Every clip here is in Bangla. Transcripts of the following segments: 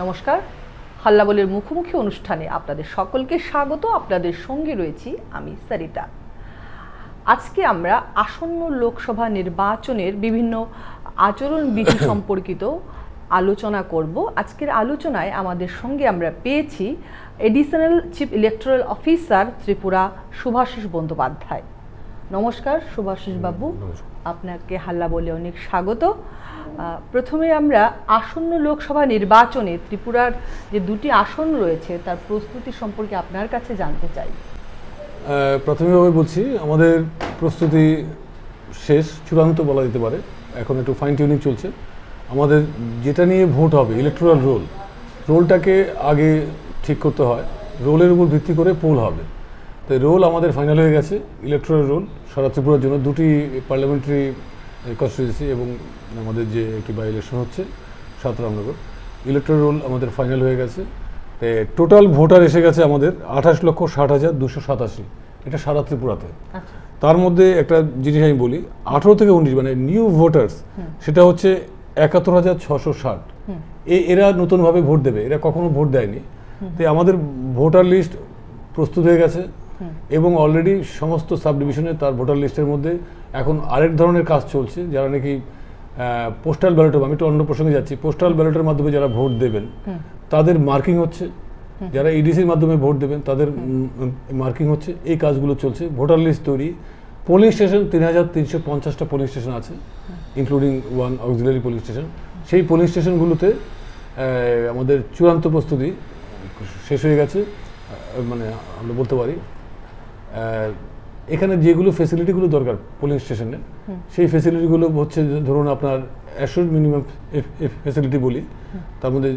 নমস্কার। হাল্লাবলের মুখোমুখি অনুষ্ঠানে আপনাদের সকলকে স্বাগত। আপনাদের সঙ্গে রয়েছি আমি সারিতা। আজকে আমরা আসন্ন লোকসভা নির্বাচনের বিভিন্ন আচরণবিধি সম্পর্কিত আলোচনা করব। আজকের আলোচনায় আমাদের সঙ্গে আমরা পেয়েছি additional chief electoral officer Tripura Shubhashis Bandyopadhyay. নমস্কার শুভাশিস বাবু। আপনাকে হাল্লা বলে অনেক স্বাগত। প্রথমে আমরা আসন্ন লোকসভা নির্বাচনে ত্রিপুরার যে দুটি আসন রয়েছে তার প্রস্তুতি সম্পর্কে আপনার কাছে জানতে চাই। প্রাথমিকভাবে বলছি আমাদের প্রস্তুতি শেষ চূড়ান্ত বলা যেতে পারে। এখন একটু ফাইন টিউনিং চলছে। আমাদের যেটা নিয়ে ভোট হবে ইলেকট্রাল রোল রোলটাকে আগে ঠিক করতে হয়। রোলের উপর ভিত্তি করে পোল হবে। তো রোল আমাদের ফাইনাল হয়ে গেছে ইলেকট্রাল রোল সারা ত্রিপুরার জন্য দুটি পার্লামেন্টারি কনস্টিটিউন্সি এবং আমাদের যে একটি বাই ইলেকশন হচ্ছে সাত রামনগর ইলেকট্রাল রোল আমাদের ফাইনাল হয়ে গেছে। টোটাল ভোটার এসে গেছে আমাদের আঠাশ লক্ষ ষাট হাজার দুশো সাতাশি। এটা সারা ত্রিপুরাতে। আচ্ছা। তার মধ্যে একটা জিনিস আমি বলি আঠেরো থেকে উনিশ মানে নিউ ভোটার্স সেটা হচ্ছে একাত্তর হাজার ছশো ষাট। এরা নতুনভাবে ভোট দেবে এরা কখনো ভোট দেয়নি। তো আমাদের ভোটার লিস্ট প্রস্তুত হয়ে গেছে। এবং অলরেডি সমস্ত সাব ডিভিশনে তার ভোটার লিস্টের মধ্যে এখন আরেক ধরনের কাজ চলছে যারা নাকি পোস্টাল ব্যালট আমি একটু অন্য প্রসঙ্গে যাচ্ছি। পোস্টাল ব্যালটের মাধ্যমে যারা ভোট দেবেন তাদের মার্কিং হচ্ছে। যারা ইডিসির মাধ্যমে ভোট দেবেন তাদের মার্কিং হচ্ছে। এই কাজগুলো চলছে। ভোটার লিস্ট তৈরি। পোলিং স্টেশন তিন হাজার তিনশো পঞ্চাশটা পোলিং স্টেশন আছে including one auxiliary polling station সেই পোলিং স্টেশনগুলোতে আমাদের চূড়ান্ত প্রস্তুতি শেষ হয়ে গেছে। মানে আমরা বলতে পারি এখানে যেগুলো ফেসিলিটিগুলো দরকার পোলিং স্টেশনে সেই ফেসিলিটিগুলো হচ্ছে ধরুন আপনার অ্যাসুর মিনিমাম ফেসিলিটি বলি তার মধ্যে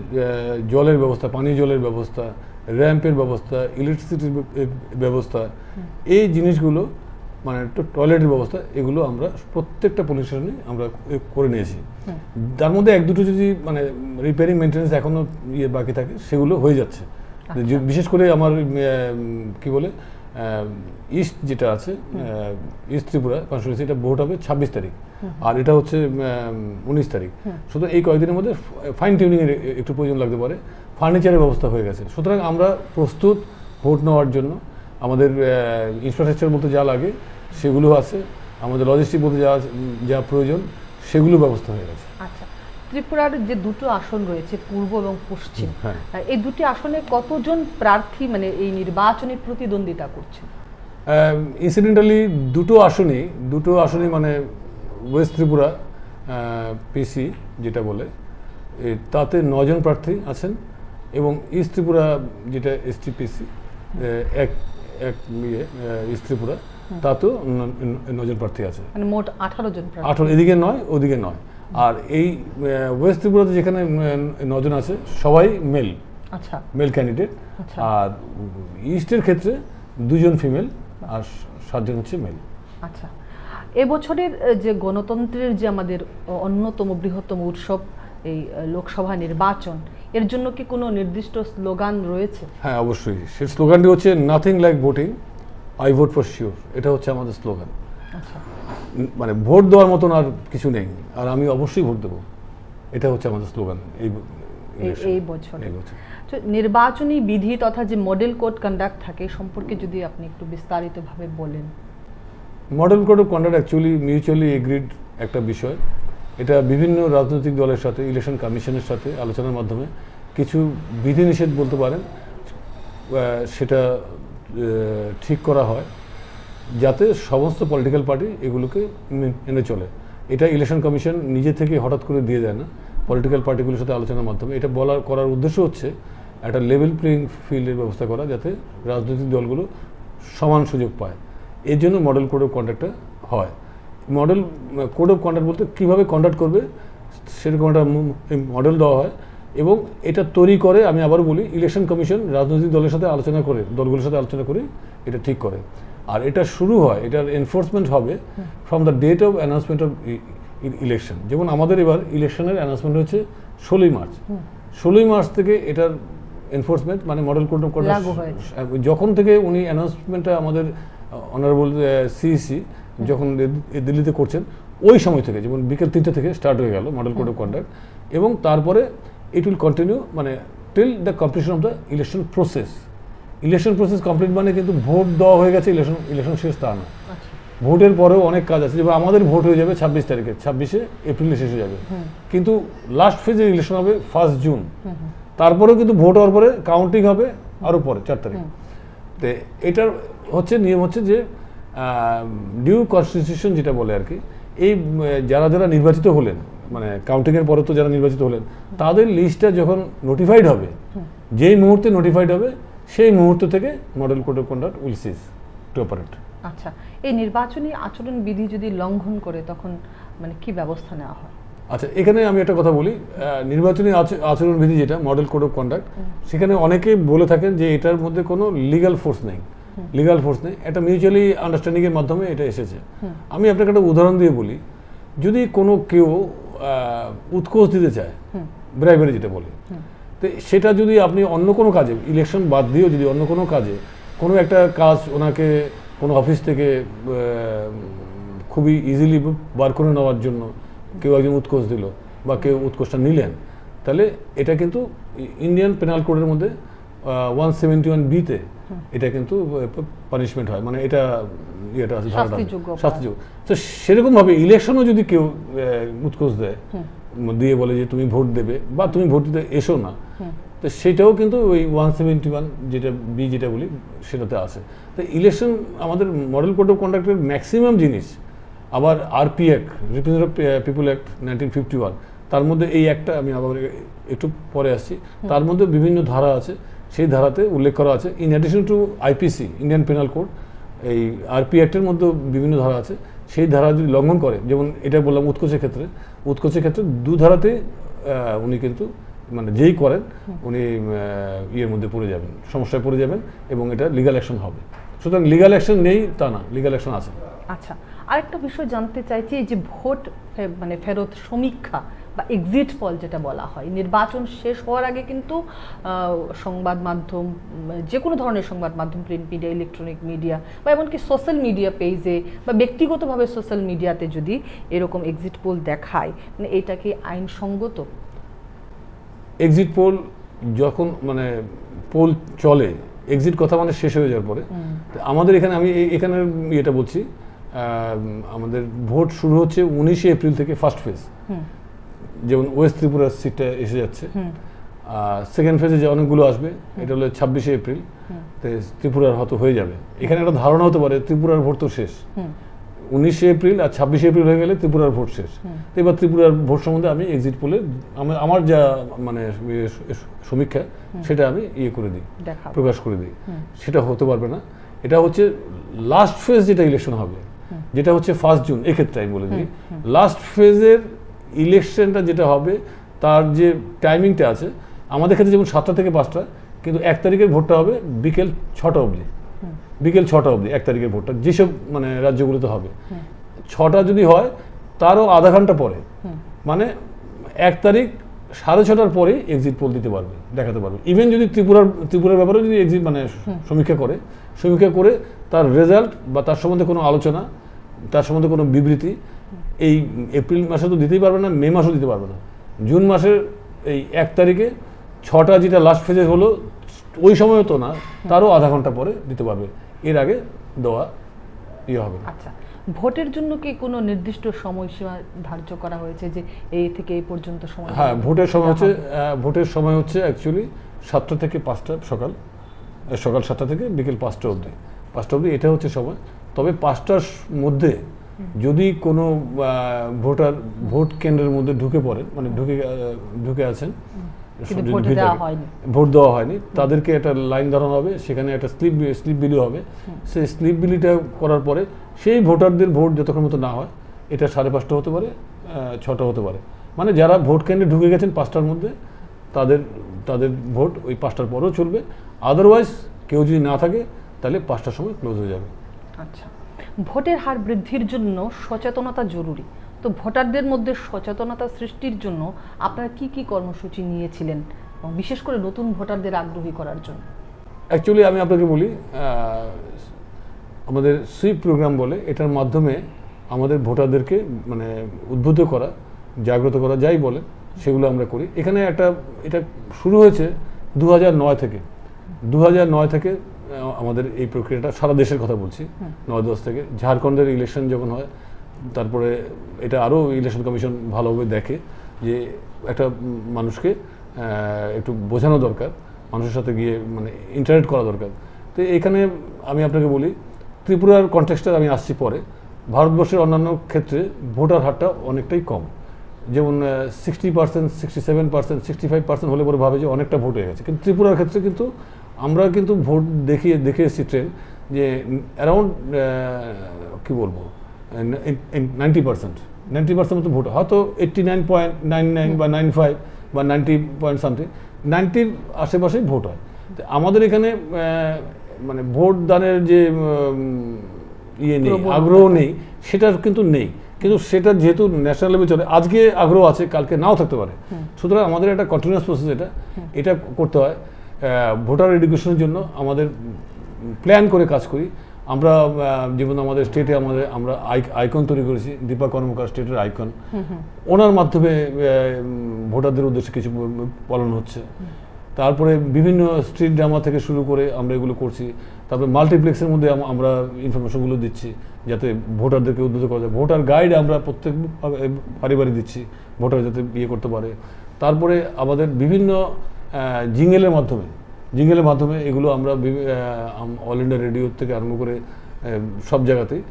জলের ব্যবস্থা পানীয় জলের ব্যবস্থা র্যাম্পের ব্যবস্থা ইলেকট্রিসিটির ব্যবস্থা এই জিনিসগুলো মানে একটু টয়লেটের ব্যবস্থা এগুলো আমরা প্রত্যেকটা পুলিশ স্টেশনে আমরা করে নিয়েছি। তার মধ্যে এক দুটো যদি মানে রিপেয়ারিং মেনটেন্যান্স এখনও ইয়ে বাকি থাকে সেগুলো হয়ে যাচ্ছে। বিশেষ করে আমার কি বলে ইস্ট যেটা আছে ইস্ট ত্রিপুরা কনস্টিটিউন্সি এটা ভোট হবে ছাব্বিশ তারিখ। আর এটা হচ্ছে উনিশ তারিখ। সুতরাং এই কয়েকদিনের মধ্যে ফাইন টিউনিং এর একটু প্রয়োজন লাগতে পারে। ফার্নিচারের ব্যবস্থা হয়ে গেছে। সুতরাং আমরা প্রস্তুত ভোট নেওয়ার জন্য। আমাদের ইনফ্রাস্ট্রাকচার বলতে যা লাগে সেগুলো আছে। আমাদের লজিস্টিক বলতে যা যা প্রয়োজন সেগুলো ব্যবস্থা হয়ে গেছে। আচ্ছা। ত্রিপুরার যে দুটো আসন রয়েছে পূর্ব এবং পশ্চিম হ্যাঁ। এই দুটি আসনে কতজন প্রার্থী মানে এই নির্বাচনে প্রতিদ্বন্দ্বিতা করছে ইনসিডেন্টালি দুটো আসনই দুটো আসনই মানে ওয়েস্ট ত্রিপুরা পিসি যেটা বলে তাতে নজন প্রার্থী আছেন এবং ইস্ট ত্রিপুরা যেটা এসটিপিসি এক এক ইয়ে ইস্ট ত্রিপুরা তাতেও নজন প্রার্থী আছে। মানে মোট আঠারো জন আঠারো এদিকে নয় ওদিকে নয়। আর এই ওয়েস্ট ত্রিপুরাতে যেখানে নজন আছে সবাই মেল আচ্ছা। মেল ক্যান্ডিডেট আচ্ছা। আর ইস্টের ক্ষেত্রে দুজন ফিমেল আর সাতজন হচ্ছে মেল আচ্ছা। এবছরের যে গণতন্ত্রের যে আমাদের অন্যতম বৃহত্তম উৎসব এই লোকসভা নির্বাচন এর জন্য কি কোনো নির্দিষ্ট স্লোগান রয়েছে? হ্যাঁ অবশ্যই। সে স্লোগানটি হচ্ছে nothing like voting I vote for sure এটা হচ্ছে আমাদের স্লোগান। আচ্ছা। মানে ভোট দেওয়ার মতন আর কিছু নেই। আর আমি অবশ্যই ভোট দেবো। এটা হচ্ছে আমাদের স্লোগান এই এই- এই বছর। তো নির্বাচনী বিধি তথা যে মডেল কোড কন্ডাক্ট থাকে সম্পর্কে যদি আপনি একটু বিস্তারিতভাবে বলেন। Model code of conduct actually mutually agreed একটা বিষয়। এটা বিভিন্ন রাজনৈতিক দলের সাথে ইলেকশন কমিশনের সাথে আলোচনার মাধ্যমে কিছু বিধিনিষেধ বলতে পারেন সেটা ঠিক করা হয়। যাতে সমস্ত পলিটিক্যাল পার্টি এগুলোকে মেনে চলে। এটা ইলেকশন কমিশন নিজে থেকে হঠাৎ করে দিয়ে দেয় না পলিটিক্যাল পার্টিগুলোর সাথে আলোচনার মাধ্যমে। এটা বলার, করার উদ্দেশ্য হচ্ছে একটা লেভেল প্লেইং ফিল্ডের ব্যবস্থা করা, যাতে রাজনৈতিক দলগুলো সমান সুযোগ পায়। এর জন্য মডেল কোড অফ কন্ডাক্টটা হয়। মডেল কোড অফ কন্ডাক্ট বলতে কীভাবে কন্ডাক্ট করবে, সেরকম একটা মডেল দেওয়া হয়। এবং এটা তৈরি করে, আমি আবার বলি ইলেকশন কমিশন রাজনৈতিক দলের সাথে আলোচনা করে, দলগুলোর সাথে আলোচনা করে এটা ঠিক করে। আর এটা শুরু হয় এটার এনফোর্সমেন্ট হবে from the date of announcement of election যেমন আমাদের এবার ইলেকশনের অ্যানাউন্সমেন্ট হচ্ছে ষোলোই মার্চ। ষোলোই মার্চ থেকে এটার এনফোর্সমেন্ট মানে মডেল কোড অফ হয়েছে। যখন থেকে উনি অ্যানাউন্সমেন্টটা আমাদের অনারেবল সিইসি যখন এ- এ দিল্লিতে করছেন ওই সময় থেকে যেমন বিকেল তিনটে থেকে স্টার্ট হয়ে গেল মডেল কোড অফ কন্ডাক্ট এবং তারপরে ইট উইল কন্টিনিউ মানে till the completion of the election process election process complete মানে কিন্তু ভোট দেওয়া হয়ে গেছে ইলেকশন ইলেকশন শেষ তা না। ভোটের পরেও অনেক কাজ আছে যেমন আমাদের ভোট হয়ে যাবে ছাব্বিশ তারিখে ছাব্বিশে এপ্রিলে শেষ হয়ে যাবে। কিন্তু লাস্ট ফেজের ইলেকশন হবে ফার্স্ট জুন তারপরেও কিন্তু ভোট হওয়ার পরে কাউন্টিং হবে আরও পরে চার তারিখ। তো এটার হচ্ছে নিয়ম হচ্ছে যে ডিউ কনস্টিটিউশন যেটা বলে আর কি এই যারা যারা নির্বাচিত হলেন মানে কাউন্টিংয়ের পরে তো যারা নির্বাচিত হলেন তাদের লিস্টটা যখন নোটিফাইড হবে যেই মুহূর্তে নোটিফাইড হবে সেই মুহূর্ত থেকে model code of conduct will cease to operate আচ্ছা এই নির্বাচনী আচরণ বিধি যদি লঙ্ঘন করে তখন মানে কি ব্যবস্থা নেওয়া হয়? আচ্ছা এখানে আমি একটা কথা বলি নির্বাচনী আচ- আচরণবিধি যেটা মডেল কোড অফ কন্ডাক্ট সেখানে অনেকেই বলে থাকেন যে এটার মধ্যে কোনো লিগ্যাল ফোর্স নেই। লিগ্যাল ফোর্স নেই। একটা মিউচুয়ালি আন্ডারস্ট্যান্ডিংয়ের মাধ্যমে এটা এসেছে। আমি আপনাকে একটা উদাহরণ দিয়ে বলি যদি কোনো কেউ উৎকোষ দিতে চায় ব্রাইবারি যেটা বলে তো সেটা যদি আপনি অন্য কোনো কাজে ইলেকশন বাদ দিয়েও যদি অন্য কোনো কাজে কোনো একটা কাজ ওনাকে কোনো অফিস থেকে খুবই ইজিলি বার করে নেওয়ার জন্য কেউ একজন উৎকোষ দিল বা কেউ উৎকোষটা নিলেন তাহলে এটা কিন্তু ইন্ডিয়ান পেনাল কোডের মধ্যে ওয়ান সেভেন্টি ওয়ান বিতে এটা কিন্তু পানিশমেন্ট হয়। মানে এটা ইয়েটা আছে। শাস্তিযোগ্য তো সেরকমভাবে ইলেকশনও যদি কেউ উৎকোষ দেয় দিয়ে বলে যে তুমি ভোট দেবে বা তুমি ভোট দিতে এসো না। তো সেটাও কিন্তু ওই ওয়ান সেভেন্টি ওয়ান যেটা বি যেটা বলি সেটাতে আছে। তো ইলেকশন আমাদের মডেল কোড অফ কন্ডাক্টের ম্যাক্সিমাম জিনিস আবার RP act representative people act nineteen fifty one তার মধ্যে এই একটা আমি আবার একটু পরে আসছি। তার মধ্যে বিভিন্ন ধারা আছে সেই ধারাতে উল্লেখ করা আছে। In addition to IPC Indian penal code এই আরপি অ্যাক্টের মধ্যে বিভিন্ন ধারা আছে। সেই ধারা যদি লঙ্ঘন করে যেমন এটা বললাম উৎকোচের ক্ষেত্রে উৎকোচের ক্ষেত্রে দু ধারাতে উনি কিন্তু মানে যেই করেন উনি ইয়ের মধ্যে পড়ে যাবেন সমস্যায় পড়ে যাবেন এবং এটা লিগাল অ্যাকশন হবে। সুতরাং লিগাল অ্যাকশন নেই তা না লিগাল অ্যাকশন আছে। আচ্ছা আরেকটা বিষয় জানতে চাইছি এই যে ভোট মানে ফেরত সমীক্ষা বা এক্সিট পল যেটা বলা হয় নির্বাচন শেষ হওয়ার আগে কিন্তু সংবাদ মাধ্যম যে কোনো ধরনের সংবাদ মাধ্যম প্রিন্ট মিডিয়া ইলেকট্রনিক মিডিয়া বা এমনকি সোশ্যাল মিডিয়া পেজে বা ব্যক্তিগতভাবে সোশ্যাল মিডিয়াতে যদি এরকম এক্সিট পোল দেখায় মানে এটা কি আইনসঙ্গত? এক্সিট পোল যখন মানে পোল চলে এক্সিট কথা মানে শেষ হয়ে যাওয়ার পরে আমাদের এখানে আমি এখানে ইয়েটা বলছি আমাদের ভোট শুরু হচ্ছে উনিশে এপ্রিল থেকে ফার্স্ট ফেজ যেমন ওয়েস্ট ত্রিপুরার সিটটা এসে যাচ্ছে। সেকেন্ড ফেজে যে অনেকগুলো আসবে এটা হলো ছাব্বিশে এপ্রিল। ত্রিপুরার হয়তো হয়ে যাবে। এখানে একটা ধারণা হতে পারে ত্রিপুরার ভোট তো শেষ। উনিশে এপ্রিল আর ছাব্বিশে এপ্রিল হয়ে গেলে ত্রিপুরার ভোট শেষ। তো এবার ত্রিপুরার ভোট সম্বন্ধে আমি এক্সিট পোলে আমার আমার যা মানে ইয়ে সমীক্ষা সেটা আমি ইয়ে করে দিই প্রকাশ করে দিই। সেটা হতে পারবে না। এটা হচ্ছে লাস্ট ফেজ যেটা ইলেকশন হবে যেটা হচ্ছে ফার্স্ট জুন এক্ষেত্রে আমি বলে দিই। লাস্ট ফেজের ইলেকশনটা যেটা হবে তার যে টাইমিংটা আছে আমাদের ক্ষেত্রে যেমন সাতটা থেকে পাঁচটা কিন্তু এক তারিখের ভোটটা হবে বিকেল ছটা অবধি। বিকেল ছটা অবধি এক তারিখের ভোটটা যেসব মানে রাজ্যগুলোতে হবে। ছটা যদি হয় তারও আধা ঘণ্টা পরে। মানে এক তারিখ সাড়ে ছটার পরে এক্সিট পোল দিতে পারবে দেখাতে পারবে। ইভেন যদি ত্রিপুরার ত্রিপুরার ব্যাপারে যদি এক্সিট মানে সমীক্ষা করে সমীক্ষা করে তার রেজাল্ট বা তার সম্বন্ধে কোনো আলোচনা তার সম্বন্ধে কোনো বিবৃতি এই এপ্রিল মাসে তো দিতেই পারবে না মে মাসও দিতে পারবে না। জুন মাসের এই এক তারিখে ছটা যেটা লাস্ট ফেজে হলো ওই সময় তো না তারও আধা ঘণ্টা পরে দিতে পারবে। এর আগে দেওয়া ইয়ে হবে আচ্ছা ভোটের জন্য কি কোনো নির্দিষ্ট সময়সীমা ধার্য করা হয়েছে যে এই থেকে এই পর্যন্ত সময় হ্যাঁ ভোটের সময় হচ্ছে ভোটের সময় হচ্ছে অ্যাকচুয়ালি সাতটা থেকে পাঁচটা সকাল সকাল সাতটা থেকে বিকেল পাঁচটা অবধি। পাঁচটা অবধি এটা হচ্ছে সময়। তবে পাঁচটার মধ্যে যদি কোনো ভোটার ভোট কেন্দ্রের মধ্যে ঢুকে পড়েন মানে ঢুকে ঢুকে আছেন ভোট দেওয়া হয়নি। তাদেরকে একটা লাইন ধরানো হবে সেখানে একটা স্লিপ স্লিপ বিলি হবে। সেই স্লিপ বিলিটা করার পরে সেই ভোটারদের ভোট যতক্ষণ মতো না হয় এটা সাড়ে পাঁচটা হতে পারে ছটা হতে পারে। মানে যারা ভোট কেন্দ্রে ঢুকে গেছেন পাঁচটার মধ্যে তাদের তাদের ভোট ওই পাঁচটার পরেও চলবে। আদারওয়াইজ কেউ যদি না থাকে তাহলে পাঁচটার সময় ক্লোজ হয়ে যাবে। আচ্ছা। ভোটের হার বৃদ্ধির জন্য সচেতনতা জরুরি। তো ভোটারদের মধ্যে সচেতনতা সৃষ্টির জন্য আপনারা কি কি কর্মসূচি নিয়েছিলেন? বিশেষ করে নতুন ভোটারদের আগ্রহী করার জন্য। অ্যাকচুয়ালি আমি আপনাকে বলি আমাদের সুইপ প্রোগ্রাম বলে, এটার মাধ্যমে আমাদের ভোটারদেরকে মানে উদ্বুদ্ধ করা, জাগ্রত করা, যাই বলে সেগুলো আমরা করি। এখানে একটা, এটা শুরু হয়েছে দু থেকে। দু থেকে আমাদের এই প্রক্রিয়াটা সারা দেশের কথা বলছি। নয় দশ থেকে। ঝাড়খণ্ডের ইলেকশন যখন হয় তারপরে এটা আরও ইলেকশন কমিশন ভালোভাবে দেখে যে একটা মানুষকে একটু বোঝানো দরকার মানুষের সাথে গিয়ে মানে ইন্টারেক্ট করা দরকার। তো এখানে আমি আপনাকে বলি ত্রিপুরার কনটেক্সটে আমি আসছি পরে। ভারতবর্ষের অন্যান্য ক্ষেত্রে ভোটার হারটা অনেকটাই কম। যেমন sixty percent sixty seven percent sixty five percent হলে পরে ভাবে যে অনেকটা ভোট হয়ে গেছে। কিন্তু ত্রিপুরার ক্ষেত্রে কিন্তু আমরা কিন্তু ভোট দেখিয়ে দেখে এসেছি ট্রেন যে অ্যারাউন্ড কী বলব? নাইনটি পার্সেন্ট নাইনটি পার্সেন্ট মতো ভোট হয়তো eighty nine point nine nine বা নাইন ফাইভ বা নাইনটি পয়েন্ট সামথিং নাইনটির আশেপাশেই ভোট হয়। তো আমাদের এখানে মানে ভোট দানের যে ইয়ে নেই আগ্রহ নেই সেটা কিন্তু নেই। কিন্তু সেটা যেহেতু ন্যাশনাল লেভেল চলে আজকে আগ্রহ আছে কালকে নাও থাকতে পারে। সুতরাং আমাদের একটা কন্টিনিউয়াস প্রসেস এটা এটা করতে হয়। ভোটার এডুকেশনের জন্য আমাদের প্ল্যান করে কাজ করি। আমরা যেমন আমাদের স্টেটে আমাদের আমরা আইকন তৈরি করেছি দীপা কর্মকার স্টেটের আইকন ওনার মাধ্যমে ভোটারদের উদ্দেশ্যে কিছু পালন হচ্ছে। তারপরে বিভিন্ন স্ট্রিট ড্রামা থেকে শুরু করে আমরা এগুলো করছি। তারপরে মাল্টিপ্লেক্সের মধ্যে আমরা ইনফরমেশনগুলো দিচ্ছি যাতে ভোটারদেরকে উদ্বুদ্ধ করা যায়। ভোটার গাইড আমরা প্রত্যেক বাড়ি বাড়ি দিচ্ছি ভোটার যাতে ইয়ে করতে পারে। তারপরে আমাদের বিভিন্ন জিঙ্গেলের মাধ্যমে জিঙ্গেলের মাধ্যমে এগুলো আমরা অল ইন্ডিয়া রেডিও থেকে আরম্ভ করে সব জায়গাতেই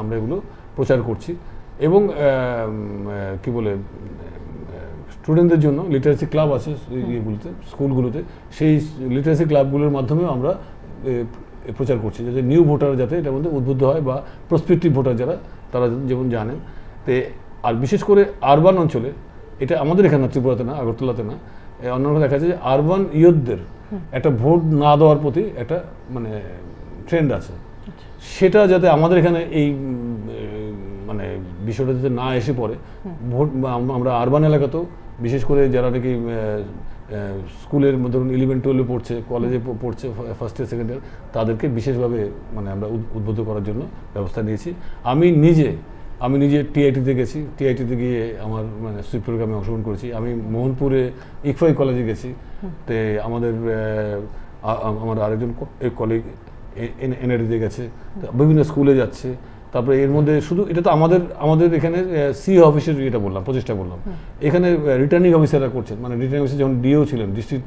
আমরা এগুলো প্রচার করছি। এবং কি বলে স্টুডেন্টদের জন্য লিটারেসি ক্লাব আছে ইয়েগুলোতে স্কুলগুলোতে সেই লিটারেসি ক্লাবগুলোর মাধ্যমেও আমরা প্রচার করছি যাতে নিউ ভোটার যাতে এটার মধ্যে উদ্বুদ্ধ হয় বা প্রসপেক্টিভ ভোটার যারা তারা যেমন জানেন। তে আর বিশেষ করে আরবান অঞ্চলে এটা আমাদের এখানে ত্রিপুরাতে না আগরতলাতে না অন্যান্য দেখা যাচ্ছে যে আরবান ইয়ুথদের একটা ভোট না দেওয়ার প্রতি একটা মানে ট্রেন্ড আছে। সেটা যাতে আমাদের এখানে এই মানে বিষয়টা যাতে না এসে পড়ে, ভোট আমরা আরবান এলাকাতেও, বিশেষ করে যারা নাকি স্কুলের ধরুন ইলেভেন টুয়েলভে পড়ছে কলেজে পড়ছে ফার্স্ট ইয়ার সেকেন্ড ইয়ার তাদেরকে বিশেষভাবে মানে আমরা উদ- উদ্বুদ্ধ করার জন্য ব্যবস্থা নিয়েছি। আমি নিজে আমি নিজে টিআইটিতে গেছি। টিআইটিতে গিয়ে আমার মানে সুইপ প্রোগ্রামে অংশগ্রহণ করেছি। আমি মোহনপুরে ইকফাই কলেজে গেছি। তে আমাদের আমার আরেকজন কলিগ এনআইডিতে গেছে। তা বিভিন্ন স্কুলে যাচ্ছে। তারপরে এর মধ্যে শুধু এটা তো আমাদের আমাদের এখানে সি অফিসের এটা বললাম প্রচেষ্টা বললাম। এখানে রিটার্নিং অফিসাররা করছেন। মানে রিটার্নিং অফিসার যখন ডিও ছিলেন ডিস্ট্রিক্ট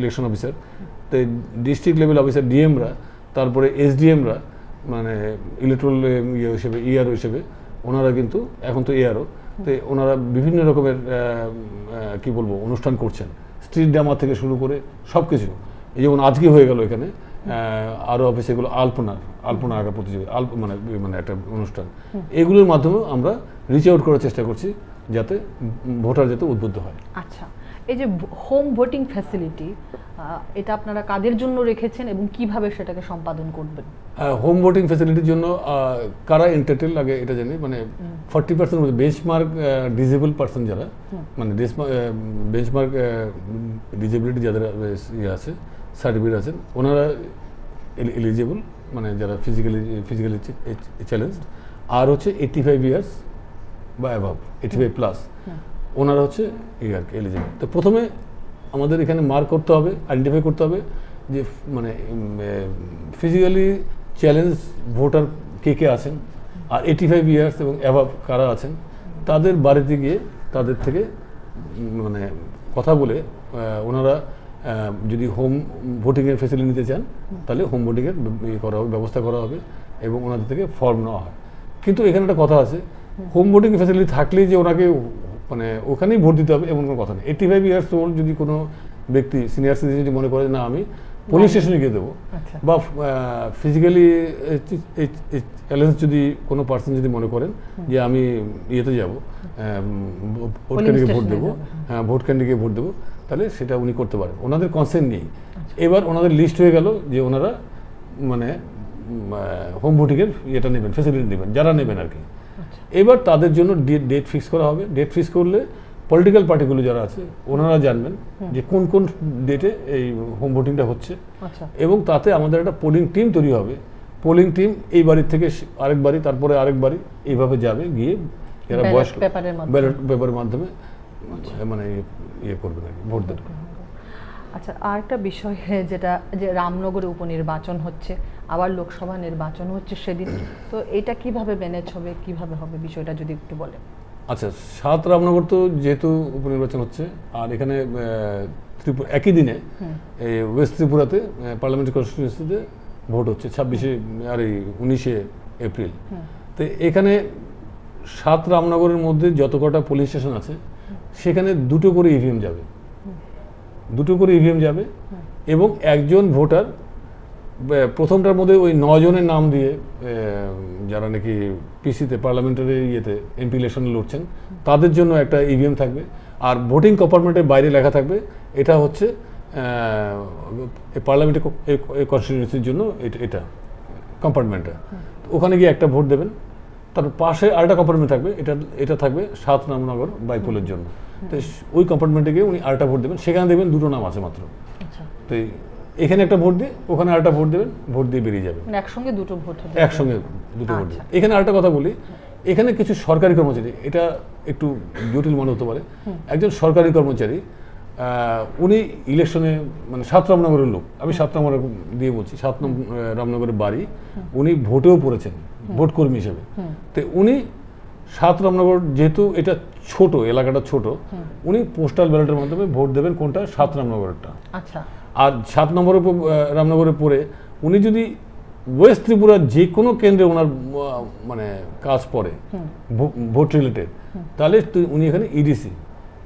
ইলেকশন অফিসার তো ডিস্ট্রিক্ট লেভেল অফিসার ডিএমরা তারপরে এসডিএমরা মানে ইলেকট্রাল ইয়ে হিসেবে ইআরও হিসেবে, ওনারা কিন্তু, এখন তো এআরও তো ওনারা বিভিন্ন রকমের কি বলব, অনুষ্ঠান করছেন। স্ট্রিট ড্রামা থেকে শুরু করে সব কিছু এই যেমন আজকে হয়ে গেল এখানে আরও অফিসে এগুলো আলপনার আলপনা আঁকা প্রতিযোগিতা আল্প মানে মানে একটা অনুষ্ঠান। এগুলোর মাধ্যমেও আমরা রিচ আউট করার চেষ্টা করছি, যাতে ভোটার যাতে উদ্বুদ্ধ হয়। আচ্ছা। এই যে হোম ভোটিং ফ্যাসিলিটি এটা আপনারা কাদের জন্য রেখেছেন এবং কীভাবে সেটাকে সম্পাদন করবেন? হোম ভোটিং ফ্যাসিলিটির জন্য কারা এন্টারটেল লাগে এটা জানি মানে forty percent benchmark disable person যারা মানে বেঞ্চমার্ক ডিজেবিলিটি যাদের ইয়ে আছে সার্টিফিকেট আছেন ওনারা এলিজিবল মানে যারা ফিজিক্যালি ফিজিক্যালি চ্যালেঞ্জ আর হচ্ছে এইটি ফাইভ ইয়ার্স বা অ্যাভাব এইটি ফাইভ প্লাস ওনারা হচ্ছে এই আর কি এলিজিবল তো প্রথমে আমাদের এখানে মার্ক করতে হবে আইডেন্টিফাই করতে হবে যে মানে ফিজিক্যালি চ্যালেঞ্জ ভোটার কে কে আছেন আর এইটি ফাইভ ইয়ার্স এবং অ্যাভাব কারা আছেন, তাদের বাড়িতে গিয়ে তাদের থেকে মানে কথা বলে ওনারা যদি হোম ভোটিংয়ের ফেসিলিটি নিতে চান, তাহলে হোম ভোটিংয়ের ইয়ে করা হবে, ব্যবস্থা করা হবে এবং ওনাদের থেকে ফর্ম নেওয়া হয়। কিন্তু এখানে একটা কথা আছে হোম ভোটিং ফ্যাসিলিটি থাকলেই যে ওনাকে মানে ওখানেই ভোট দিতে হবে এমন কোনো কথা নেই। এইটি ফাইভ ইয়ার্স ওল্ড যদি কোনো ব্যক্তি সিনিয়র সিটিজেন যদি মনে করে না আমি পুলিশ স্টেশনে গিয়ে দেবো আচ্ছা। বা ফিজিক্যালি চ্যালেঞ্জ যদি কোনো পার্সন যদি মনে করেন যে আমি ইয়েতে যাব ভোট কেন্দ্রে ভোট দেবো হ্যাঁ। ভোট কেন্দ্রে গিয়ে ভোট দেবো তাহলে সেটা উনি করতে পারেন। ওনাদের কনসেন্ট নেই। এবার ওনাদের লিস্ট হয়ে গেল যে ওনারা মানে হোম ভোটিংয়ের ইয়েটা নেবেন ফেসিলিটি নেবেন যারা নেবেন আর কি। এবার তাদের জন্য ডেট ফিক্স করা হবে। ডেট ফিক্স করলে পলিটিক্যাল পার্টিগুলো যারা আছে ওনারা জানবেন যে কোন কোন ডেটে এই হোম ভোটিংটা হচ্ছে। আচ্ছা। এবং তাতে আমাদের একটা পোলিং টিম তৈরি হবে। পোলিং টিম এই বাড়ির থেকে আরেক বাড়ি তারপরে আরেক বাড়ি এইভাবে যাবে গিয়ে যারা বয়স্ক। ব্যালট পেপারের মাধ্যমে। মানে ইয়ে করবে আর কি, ভোট দেবেন আচ্ছা আর একটা বিষয় যেটা যে রামনগরে উপনির্বাচন হচ্ছে আবার লোকসভা নির্বাচন হচ্ছে সেদিন। তো এটা কীভাবে ম্যানেজ হবে কীভাবে হবে বিষয়টা যদি একটু বলেন। আচ্ছা সাত রামনগর তো যেহেতু উপনির্বাচন হচ্ছে আর এখানে ত্রিপুরা একই দিনে এই ওয়েস্ট ত্রিপুরাতে পার্লামেন্টারি কনস্টিটিউন্সিতে ভোট হচ্ছে ছাব্বিশে আর এই উনিশে এপ্রিল। তো এখানে সাত রামনগরের মধ্যে যত কটা পুলিশ স্টেশন আছে সেখানে দুটো করে ইভিএম যাবে। দুটো করে ইভিএম যাবে এবং একজন ভোটার প্রথমটার মধ্যে ওই নজনের নাম দিয়ে যারা নাকি পিসিতে পার্লামেন্টারি ইয়েতে এমপি ইলেকশনে লড়ছেন তাদের জন্য একটা ইভিএম থাকবে। আর ভোটিং কম্পার্টমেন্টের বাইরে লেখা থাকবে এটা হচ্ছে পার্লামেন্টে কনস্টিটিউন্সির জন্য এটা- এটা কম্পার্টমেন্টটা ওখানে গিয়ে একটা ভোট দেবেন তারপর পাশে আরেকটা কম্পার্টমেন্ট থাকবে এটা এটা থাকবে সাত রামনগর বাইপোলের জন্য। তো ওই কম্পার্টমেন্টে গিয়ে উনি আরেকটা ভোট দেবেন। সেখানে দেখবেন দুটো নাম আছে মাত্র। আচ্ছা। তো এখানে একটা ভোট দিয়ে ওখানে আরেকটা ভোট দেবেন ভোট দিয়ে বেরিয়ে যাবেন। মানে একসঙ্গে দুটো ভোট একসঙ্গে দুটো ভোট আচ্ছা। দেবেন। এখানে আরেকটা কথা বলি এখানে কিছু সরকারি কর্মচারী এটা একটু জটিল মনে হতে পারে। একজন সরকারি কর্মচারী উনি ইলেকশনে মানে সাত রামনগরের লোক। আমি সাত রামনগর দিয়ে বলছি সাত রামনগরের বাড়ি। উনি ভোটেও পড়েছেন ভোট কর্মী হিসেবে। তো উনি সাত রামনগর যেহেতু এটা ছোট এলাকাটা ছোট উনি পোস্টাল ব্যালটের মাধ্যমে ভোট দেবেন কোনটা? সাত রামনগরেরটা। আচ্ছা। আর সাত নম্বরে রামনগরে পড়ে উনি যদি ওয়েস্ট ত্রিপুরার যে কোনো কেন্দ্রে ওনার মানে কাজ পড়ে ভোট রিলেটেড তাহলে উনি এখানে ইডিসি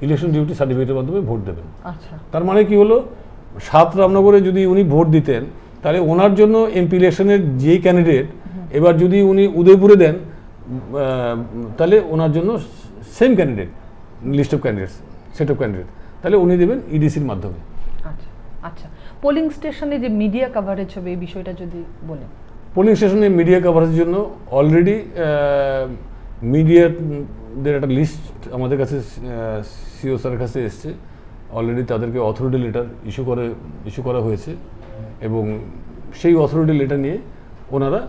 ইলেকশন ডিউটি সার্টিফিকেটের মাধ্যমে ভোট দেবেন। আচ্ছা। তার মানে কি হলো? সাত রামনগরে যদি উনি ভোট দিতেন তাহলে ওনার জন্য এমপি ইলেকশনের যে ক্যান্ডিডেট এবার যদি উনি উদয়পুরে দেন তাহলে ওনার জন্য same candidate list of candidates set of candidate তাহলে উনি দেবেন ইডিসির মাধ্যমে। আচ্ছা আচ্ছা। পোলিং স্টেশনে যে মিডিয়া কভারেজ হবে এই বিষয়টা যদি বলেন। পোলিং স্টেশনে মিডিয়া কভারেজের জন্য অলরেডি মিডিয়াদের একটা লিস্ট আমাদের কাছে সিও স্যারের কাছে এসছে। অলরেডি তাদেরকে অথরিটি লেটার ইস্যু করে ইস্যু করা হয়েছে। এবং সেই অথরিটি লেটার নিয়ে ওনারা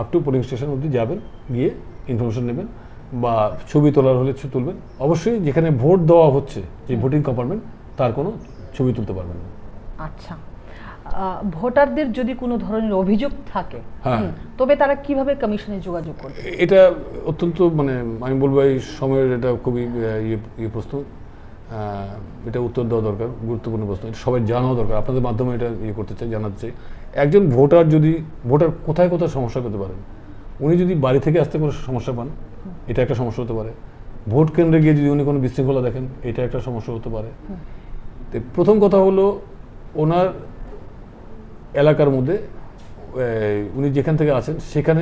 আপ টু পোলিং স্টেশন অবধি যাবেন গিয়ে ইনফরমেশন নেবেন বা ছবি তোলার হলে তুলবেন। অবশ্যই যেখানে ভোট দেওয়া হচ্ছে যে ভোটিং কম্পার্টমেন্ট তার কোনো ছবি তুলতে পারবেন না। আচ্ছা। ভোটারদের যদি কোনো ধরনের অভিযোগ থাকে হ্যাঁ। তবে তারা কীভাবে কমিশনে যোগাযোগ করবে? এটা অত্যন্ত মানে আমি বলব এই সময়ের এটা খুবই ইয়ে ইয়ে প্রশ্ন। এটা উত্তর দেওয়া দরকার গুরুত্বপূর্ণ প্রশ্ন। এটা সবাই জানাও দরকার। আপনাদের মাধ্যমে এটা ইয়ে করতে চাই জানাতে চাই। একজন ভোটার যদি ভোটার কোথায় কোথায় সমস্যা পেতে পারেন? উনি যদি বাড়ি থেকে আসতে কোনো সমস্যা পান, এটা একটা সমস্যা হতে পারে। ভোট কেন্দ্রে গিয়ে যদি উনি কোনো বিশৃঙ্খলা দেখেন, এটা একটা সমস্যা হতে পারে। তো প্রথম কথা হলো, ওনার এলাকার মধ্যে উনি যেখান থেকে আছেন, সেখানে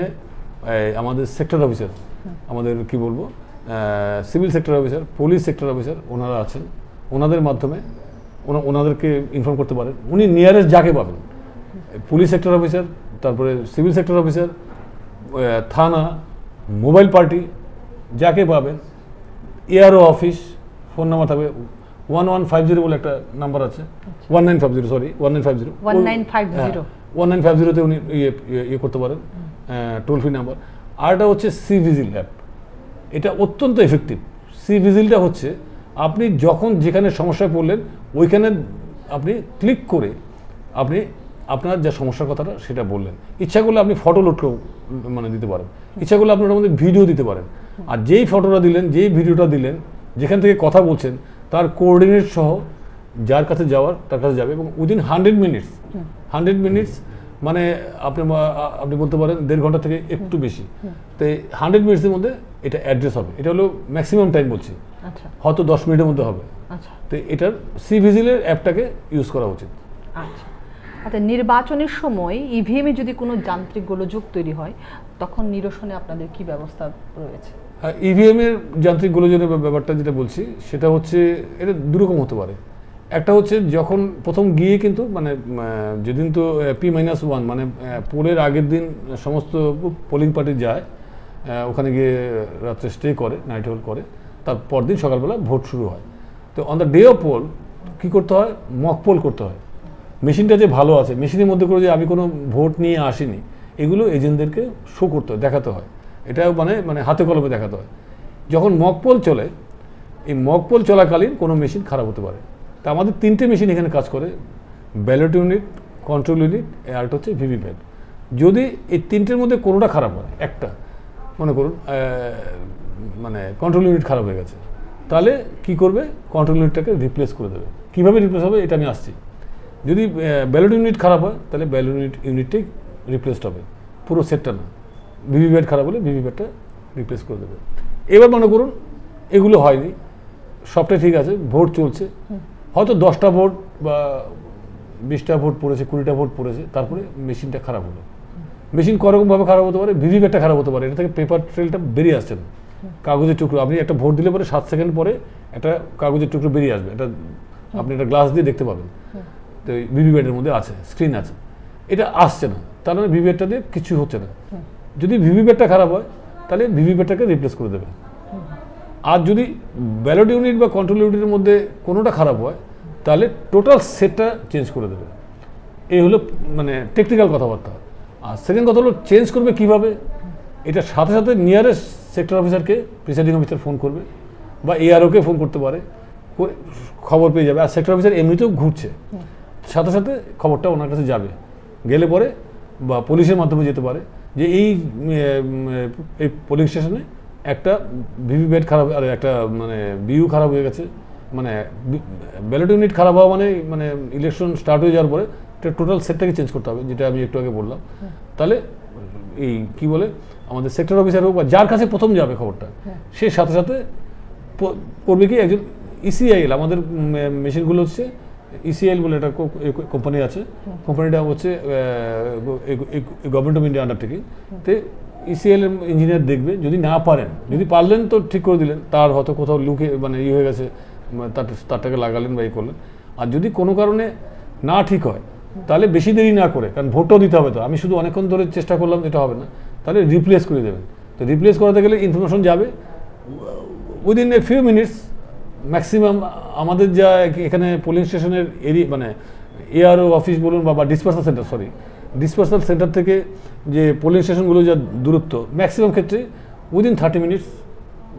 আমাদের সেক্টর অফিসার, আমাদের কি বলব civil sector officer, police sector officer ওনারা আছেন। ওনাদের মাধ্যমে ওনা- ওনাদেরকে ইনফর্ম করতে পারেন। উনি নিয়ারেস্ট যাকে পাবেন। পুলিশ সেক্টর অফিসার, তারপরে সিভিল সেক্টর অফিসার থানা মোবাইল পার্টি যাকে পাবেন এআরও অফিস ফোন নাম্বার থাকবে ওয়ান ওয়ান ফাইভ জিরো বলে একটা নাম্বার আছে। One nine five zero sorry one nine five zero 1950 one nine five জিরোতে উনি ইয়ে ইয়ে- ইয়ে করতে পারেন টোল ফ্রি নাম্বার আর একটা হচ্ছে সি ভিজিল অ্যাপ এটা অত্যন্ত এফেক্টিভ সি ভিজিলটা হচ্ছে আপনি যখন যেখানে সমস্যায় পড়লেন ওইখানে আপনি ক্লিক করে আপনি আপনার যা সমস্যার কথাটা সেটা বললেন। ইচ্ছা করলে আপনি ফটো লোড মানে দিতে পারেন। ইচ্ছা করলে আপনি ওটার মধ্যে ভিডিও দিতে পারেন। আর যেই ফটোটা দিলেন যেই ভিডিওটা দিলেন যেখান থেকে কথা বলছেন তার কোঅর্ডিনেট সহ যার কাছে যাওয়ার তার কাছে যাবে এবং within hundred minutes hundred minutes মানে আপনি আপনি বলতে পারেন দেড় ঘণ্টা থেকে একটু বেশি। তো হান্ড্রেড মিনিটসের মধ্যে এটা অ্যাড্রেস হবে। এটা হলো ম্যাক্সিমাম টাইম বলছি। আচ্ছা। হয়তো দশ মিনিটের মধ্যে হবে। আচ্ছা। তো এটার সি ভিজিলের অ্যাপটাকে ইউজ করা উচিত। আচ্ছা। আচ্ছা নির্বাচনের সময় ইভিএমে যদি কোনো যান্ত্রিক গোলযোগ তৈরি হয়, তখন নিরসনে আপনাদের কি ব্যবস্থা রয়েছে? ইভিএম এর যান্ত্রিক গোলযোগের ব্যাপারটা যেটা বলছি, সেটা হচ্ছে এটা দুরকম হতে পারে। একটা হচ্ছে যখন প্রথম গিয়ে কিন্তু মানে যেদিন তো পি মাইনাস ওয়ান মানে পোলের আগের দিন সমস্ত পোলিং পার্টি যায় ওখানে গিয়ে রাত্রে স্টে করে নাইট হোল্ড করে তার পরদিন সকালবেলা ভোট শুরু হয়। তো on the day of poll কী করতে হয়? মক পোল করতে হয়। মেশিনটা যে ভালো আছে, মেশিনের মধ্যে করে যে আমি কোনো ভোট নিয়ে আসিনি, এগুলো এজেন্টদেরকে শো করতে হয়, দেখাতে হয়। এটাও মানে মানে হাতে কলমে দেখাতে হয়। যখন মকপোল চলে, এই মকপোল চলাকালীন কোনো মেশিন খারাপ হতে পারে। তা আমাদের তিনটে মেশিন এখানে কাজ করে ব্যালট ইউনিট কন্ট্রোল ইউনিট আর একটা হচ্ছে ভিভিপ্যাট। যদি এই তিনটের মধ্যে কোনোটা খারাপ হয়, একটা, মনে করুন মানে কন্ট্রোল ইউনিট খারাপ হয়ে গেছে, তাহলে কি করবে? কন্ট্রোল ইউনিটটাকে রিপ্লেস করে দেবে। কীভাবে রিপ্লেস হবে? এটা আমি আসছি। যদি ব্যালট ইউনিট খারাপ হয় তাহলে ব্যালট ইউনিট ইউনিটটাই রিপ্লেসড হবে। পুরো সেটটা না। ভিভিপ্যাট খারাপ হলে ভিভিপ্যাটটা রিপ্লেস করে দেবে। এবার মনে করুন এগুলো হয়নি। সবটাই ঠিক আছে ভোট চলছে। হয়তো দশটা ভোট বা বিশটা ভোট পড়েছে কুড়িটা ভোট পড়েছে তারপরে মেশিনটা খারাপ হলো। মেশিন করকমভাবে খারাপ হতে পারে? ভিভিপ্যাটটা খারাপ হতে পারে। এটা থেকে পেপার ট্রেলটা বেরিয়ে আসছে না। কাগজের টুকরো আপনি একটা ভোট দিলে পরে সাত সেকেন্ড পরে একটা কাগজের টুকরো বেরিয়ে আসবে। এটা আপনি একটা গ্লাস দিয়ে দেখতে পাবেন। তো ভিভিপ্যাটের মধ্যে আছে স্ক্রিন আছে। এটা আসছে না। তার মানে ভিভিপ্যাটটা দিয়ে কিছু হচ্ছে না। যদি ভিভিপ্যাটটা খারাপ হয় তাহলে ভিভিপ্যাটটাকে রিপ্লেস করে দেবে। আর যদি ব্যালট ইউনিট বা কন্ট্রোল ইউনিটের মধ্যে কোনোটা খারাপ হয় তাহলে টোটাল সেটটা চেঞ্জ করে দেবে। এই হলো মানে টেকনিক্যাল কথাবার্তা। আর সেকেন্ড কথা হলো চেঞ্জ করবে কীভাবে? এটা সাথে সাথে নিয়ারেস্ট সেক্টর অফিসারকে প্রিসাইডিং অফিসার ফোন করবে বা এআরওকে ফোন করতে পারে। খবর পেয়ে যাবে। আর সেক্টর অফিসার এমনিতেও ঘুরছে। সাথে সাথে খবরটা ওনার কাছে যাবে। গেলে পরে বা পুলিশের মাধ্যমে যেতে পারে যে এই এই পোলিং স্টেশনে একটা ভিভিপ্যাট খারাপ আর একটা মানে বিউ খারাপ হয়ে গেছে। মানে ব্যালট ইউনিট খারাপ হওয়া মানে মানে ইলেকশন স্টার্ট হয়ে যাওয়ার পরে টোটাল সেটটাকে চেঞ্জ করতে হবে যেটা আমি একটু আগে বললাম। তাহলে এই কি বলে আমাদের সেক্টর অফিসার হোক বা যার কাছে প্রথম যাবে খবরটা সে সাথে সাথে করবে কি একজন ইসিআইএল আমাদের মেশিনগুলো হচ্ছে ইসিআইএল বলে একটা কোম্পানি আছে। কোম্পানিটা হচ্ছে গভর্নমেন্ট অফ ইন্ডিয়া আন্ডারটেকিং তে ইসিএল ইঞ্জিনিয়ার দেখবে যদি না পারেন যদি পারলেন তো ঠিক করে দিলেন তার হয়তো কোথাও লুকে মানে ইয়ে হয়ে গেছে তার তারটাকে লাগালেন বা ইয়ে করলেন। আর যদি কোনো কারণে না ঠিক হয় তাহলে বেশি দেরি না করে কারণ ভোটও দিতে হবে তো। আমি শুধু অনেকক্ষণ ধরে চেষ্টা করলাম এটা হবে না। তাহলে রিপ্লেস করে দেবেন। তো রিপ্লেস করাতে গেলে ইনফরমেশন যাবে। Within a few minutes maximum আমাদের যা এখ- এখানে পোলিং স্টেশনের এরি মানে এআরও অফিস বলুন বা dispersal centre sorry dispersal centre থেকে যে পোলিং স্টেশনগুলো যা দূরত্ব ম্যাক্সিমাম ক্ষেত্রে উইদিন থার্টি মিনিটস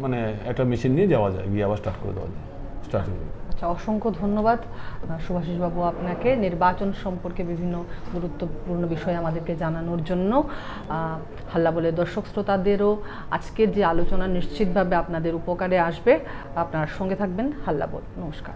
মানে একটা মেশিন নিয়ে যাওয়া যায়, গিয়ে আবার স্টার্ট করে দেওয়া যায় স্টার্ট আচ্ছা অসংখ্য ধন্যবাদ। সুভাষিস বাবু আপনাকে। নির্বাচন সম্পর্কে বিভিন্ন গুরুত্বপূর্ণ বিষয় আমাদেরকে জানানোর জন্য হাল্লা বলে দর্শক শ্রোতাদেরও আজকের যে আলোচনা নিশ্চিতভাবে আপনাদের উপকারে আসবে। আপনার সঙ্গে থাকবেন হাল্লা বল। নমস্কার।